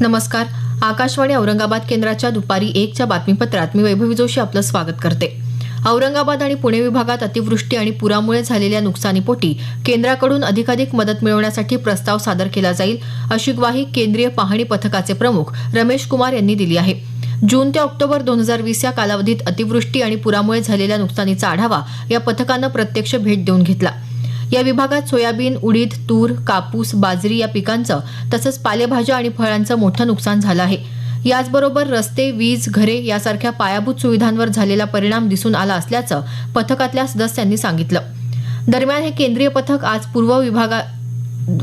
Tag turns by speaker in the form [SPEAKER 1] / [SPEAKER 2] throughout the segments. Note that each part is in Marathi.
[SPEAKER 1] नमस्कार आकाशवाणी औरंगाबाद केंद्राच्या दुपारी एकच्या बातमीपत्रात मी वैभवी जोशी आपलं स्वागत करते औरंगाबाद आणि पुणे विभागात अतिवृष्टी आणि पुरामुळे झालेल्या नुकसानीपोटी केंद्राकडून अधिकाधिक मदत मिळवण्यासाठी प्रस्ताव सादर केला जाईल अशी ग्वाही केंद्रीय पाहणी पथकाचे प्रमुख रमेश कुमार यांनी दिली आहे जून ते ऑक्टोबर दोन हजार वीस या कालावधीत अतिवृष्टी आणि पुरामुळे झालेल्या नुकसानीचा आढावा या पथकानं प्रत्यक्ष भेट देऊन घेतला या विभागात सोयाबीन उडीद तूर कापूस बाजरी या पिकांचं तसंच पालेभाज्या आणि फळांचं मोठं नुकसान झालं आहे याचबरोबर रस्ते वीज घरे यासारख्या पायाभूत सुविधांवर झालेला परिणाम दिसून आला असल्याचं पथकातल्या सदस्यांनी सांगितलं दरम्यान हे केंद्रीय पथक आज पूर्व विभागा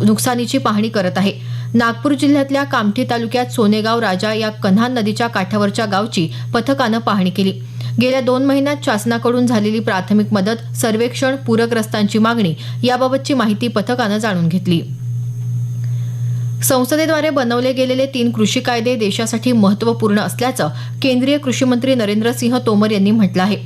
[SPEAKER 1] नुकसानीची पाहणी करत आहे नागपूर जिल्ह्यातल्या कामठी तालुक्यात सोनेगाव राजा या कन्हान नदीच्या काठावरच्या गावची पथकानं पाहणी केली गेल्या दोन महिन्यात शासनाकडून झालेली प्राथमिक मदत सर्वेक्षण पूरग्रस्तांची मागणी याबाबतची माहिती पथकानं जाणून घेतली संसदेद्वारे बनवले गेलेले तीन कृषी कायदे देशासाठी महत्वपूर्ण असल्याचं केंद्रीय कृषीमंत्री सिंह तोमर यांनी म्हटलं आहे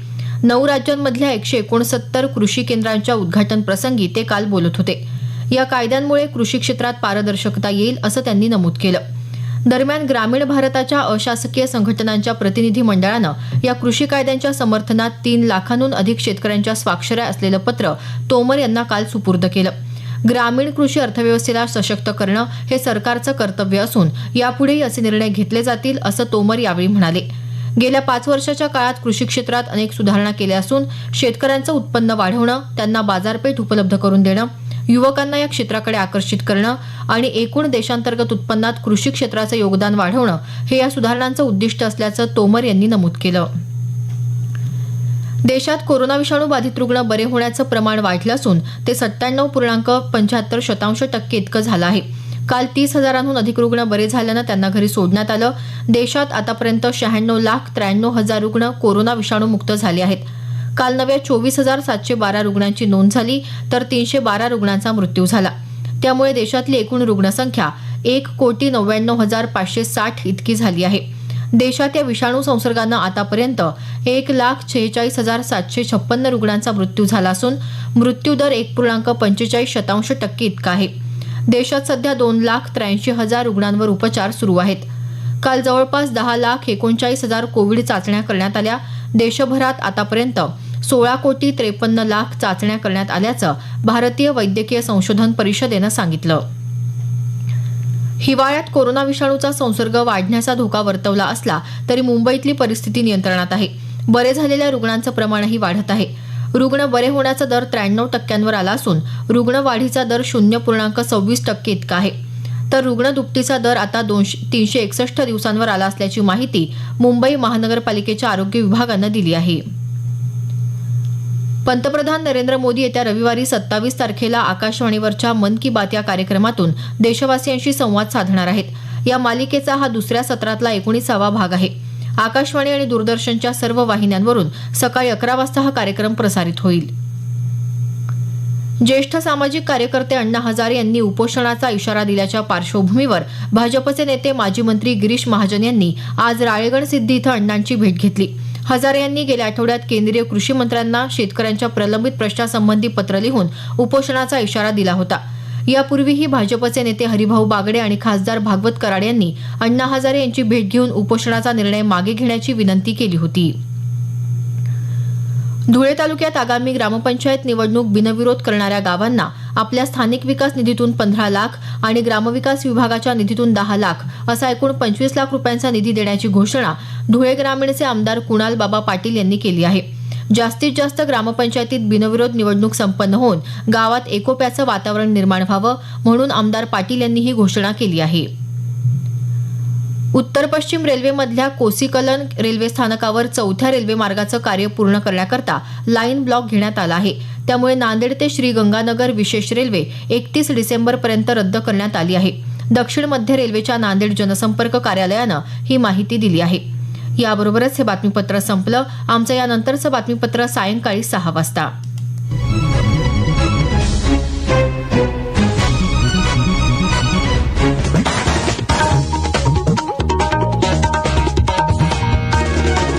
[SPEAKER 1] नऊ राज्यांमधल्या एकशे एकोणसत्तर कृषी केंद्रांच्या उद्घाटन प्रसंगी ते काल बोलत होते या कायद्यांमुळे कृषी क्षेत्रात पारदर्शकता येईल असं त्यांनी नमूद केलं दरम्यान ग्रामीण भारताच्या अशासकीय संघटनांच्या प्रतिनिधी मंडळानं या कृषी कायद्यांच्या समर्थनात तीन लाखांहून अधिक शेतकऱ्यांच्या स्वाक्षऱ्या असलेलं पत्र तोमर यांना काल सुपूर्द केलं ग्रामीण कृषी अर्थव्यवस्थेला सशक्त करणं हे सरकारचं कर्तव्य असून यापुढेही असे निर्णय घेतले जातील असं तोमर यावेळी म्हणाले गेल्या पाच वर्षाच्या काळात कृषी क्षेत्रात अनेक सुधारणा केल्या असून शेतकऱ्यांचं उत्पन्न वाढवणं त्यांना बाजारपेठ उपलब्ध करून देणं युवकांना या क्षेत्राकडे आकर्षित करणं आणि एकूण देशांतर्गत उत्पन्नात कृषी क्षेत्राचं योगदान वाढवणं हे या सुधारणांचं उद्दिष्ट असल्याचं तोमर यांनी नमूद केलं देशात कोरोना विषाणू बाधित रुग्ण बरे होण्याचं प्रमाण वाढलं असून ते सत्त्याण्णव पूर्णांक पंच्याहत्तर शतांश टक्के इतकं झालं आहे काल तीस हजारांहून अधिक रुग्ण बरे झाल्यानं त्यांना घरी सोडण्यात आलं देशात आतापर्यंत शहाण्णव लाख त्र्याण्णव हजार रुग्ण कोरोना विषाणूमुक्त झाले आहेत काल नव्या चोवीस हजार सातशे बारा रुग्णांची नोंद झाली तर तीनशे बारा रुग्णांचा मृत्यू झाला त्यामुळे देशातली एकूण रुग्णसंख्या एक कोटी नव्याण्णव हजार पाचशे साठ इतकी झाली आहे देशात या विषाणू संसर्गानं आतापर्यंत एक लाख शेहेचाळीस हजार सातशे छप्पन्न रुग्णांचा मृत्यू झाला असून मृत्यू दर एक पूर्णांक पंचेचाळीस शतांश टक्के इतका आहे देशात सध्या दोन लाख त्र्याऐंशी हजार रुग्णांवर उपचार सुरू आहेत काल जवळपास दहा लाख एकोणचाळीस हजार कोविड चाचण्या करण्यात आल्या देशभरात आतापर्यंत सोळा कोटी त्रेपन्न लाख चाचण्या करण्यात आल्याचं भारतीय वैद्यकीय संशोधन परिषदेनं सांगितलं हिवाळ्यात कोरोना विषाणूचा संसर्ग वाढण्याचा धोका वर्तवला असला तरी मुंबईतली परिस्थिती नियंत्रणात आहे बरे झालेल्या रुग्णांचं प्रमाणही वाढत आहे रुग्ण बरे होण्याचा दर त्र्याण्णव टक्क्यांवर आला असून रुग्णवाढीचा दर शून्य पूर्णांक सव्वीस टक्के इतका आहे तर रुग्ण दुपटीचा दर आता दोनशे तीनशे एकसष्ट दिवसांवर आला असल्याची माहिती मुंबई महानगरपालिकेच्या आरोग्य विभागानं दिली आहे पंतप्रधान नरेंद्र मोदी येत्या रविवारी सत्तावीस तारखेला आकाशवाणीवरच्या मन की बात या कार्यक्रमातून देशवासियांशी संवाद साधणार आहेत या मालिकेचा हा दुसऱ्या सत्रातला एकोणीसावा भाग आहे आकाशवाणी आणि दूरदर्शनच्या सर्व वाहिन्यांवरून सकाळी अकरा वाजता हा कार्यक्रम प्रसारित होईल ज्येष्ठ सामाजिक कार्यकर्ते अण्णा हजारे यांनी उपोषणाचा इशारा दिल्याच्या पार्श्वभूमीवर भाजपचे नेते माजी मंत्री गिरीश महाजन यांनी आज राळेगणसिद्धी इथं अण्णांची भेट घेतली हजारे यांनी गेल्या आठवड्यात केंद्रीय कृषी मंत्र्यांना शेतकऱ्यांच्या प्रलंबित प्रश्नासंबंधी पत्र लिहून उपोषणाचा इशारा दिला होता यापूर्वीही भाजपचे नेते हरिभाऊ बागडे आणि खासदार भागवत कराड यांनी अण्णा हजारे यांची भेट घेऊन उपोषणाचा निर्णय मागे घेण्याची विनंती केली होती धुळे तालुक्यात आगामी ग्रामपंचायत निवडणूक बिनविरोध करणाऱ्या गावांना आपल्या स्थानिक विकास निधीतून पंधरा लाख आणि ग्रामविकास विभागाच्या निधीतून दहा लाख असा एकूण पंचवीस लाख रुपयांचा निधी देण्याची घोषणा धुळे ग्रामीणचे आमदार कुणाल बाबा पाटील यांनी केली आहे जास्तीत जास्त ग्रामपंचायतीत बिनविरोध निवडणूक संपन्न होऊन गावात एकोप्याचं वातावरण निर्माण व्हावं म्हणून आमदार पाटील यांनी ही घोषणा केली आहे उत्तर पश्चिम रेल्वेमधल्या कोसीकलन रेल्वे स्थानकावर चौथ्या रेल्वे मार्गाचं कार्य पूर्ण करण्याकरता लाईन ब्लॉक घेण्यात आला आहे त्यामुळे नांदेड ते श्रीगंगानगर विशेष रेल्वे एकतीस डिसेंबरपर्यंत रद्द करण्यात आली आहे दक्षिण मध्य रेल्वेच्या नांदेड जनसंपर्क कार्यालयानं ही माहिती दिली आहे याबरोबरच हे बातमीपत्र संपलं आमचं यानंतरचं बातमीपत्र सायंकाळी सहा वाजता